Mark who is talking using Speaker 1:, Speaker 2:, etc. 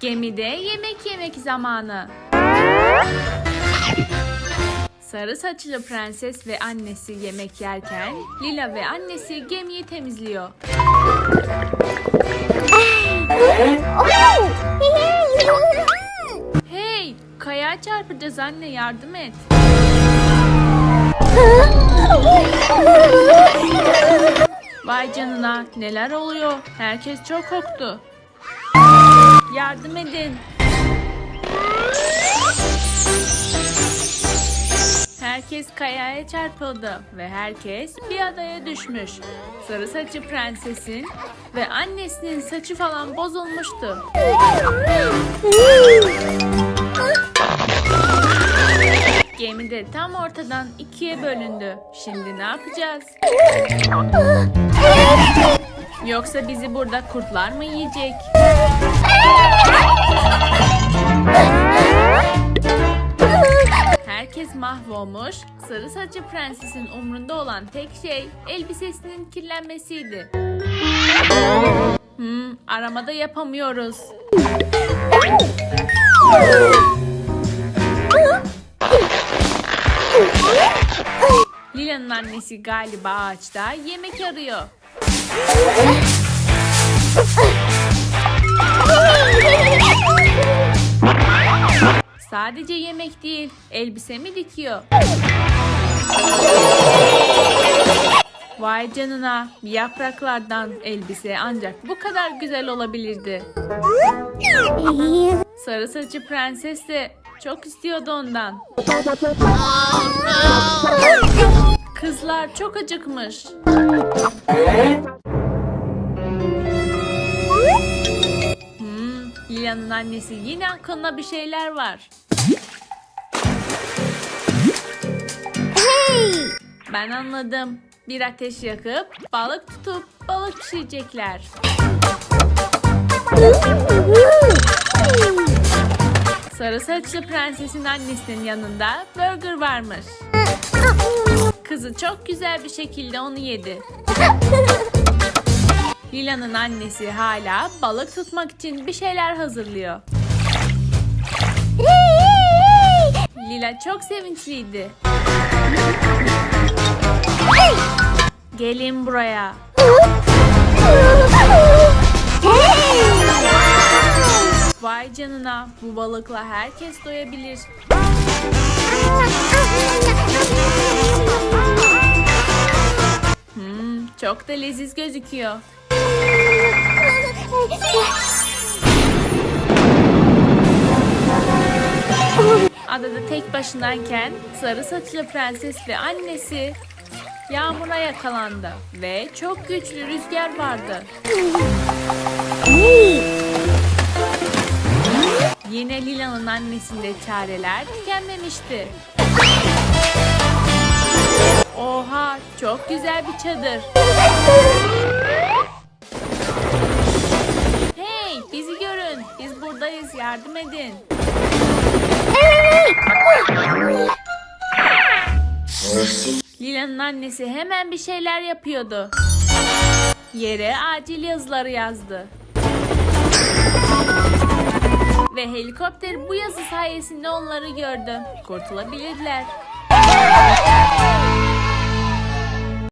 Speaker 1: Gemide yemek yemek zamanı. Sarı saçlı prenses ve annesi yemek yerken Lila ve annesi gemiyi temizliyor. Hey, kayaya çarpacağız anne yardım et. Vay canına neler oluyor? Herkes çok korktu. Yardım edin. Herkes kayaya çarpıldı ve herkes bir adaya düşmüş. Sarı saçı prensesin ve annesinin saçı falan bozulmuştu. Tam ortadan ikiye bölündü. Şimdi ne yapacağız? Yoksa bizi burada kurtlar mı yiyecek? Herkes mahvolmuş. Sarı saçlı prensesin umrunda olan tek şey elbisesinin kirlenmesiydi. Hmm, aramada yapamıyoruz. Lila'nın annesi galiba ağaçta yemek arıyor. Sadece yemek değil, elbisemi dikiyor. Vay canına, yapraklardan elbise ancak bu kadar güzel olabilirdi. Sarı saçı prenses de çok istiyordu ondan. Kızlar çok acıkmış. Hmm, Lila'nın annesi yine aklına bir şeyler var. Ben anladım. Bir ateş yakıp balık tutup balık pişirecekler. Sarı saçlı prensesin annesinin yanında burger varmış. Kızı çok güzel bir şekilde onu yedi. Lila'nın annesi hala balık tutmak için bir şeyler hazırlıyor. Lila çok sevinçliydi. Gelin buraya. Vay canına bu balıkla herkes doyabilir. Çok da leziz gözüküyor. Adada tek başınayken sarı saçlı prenses ve annesi yağmura yakalandı ve çok güçlü rüzgar vardı. Yine Lila'nın annesinde çareler tükenmemişti. Oha, çok güzel bir çadır. Hey, bizi görün. Biz buradayız. Yardım edin. Lila'nın annesi hemen bir şeyler yapıyordu. Yere acil yazıları yazdı. Ve helikopter bu yazı sayesinde onları gördü. Kurtulabilirler.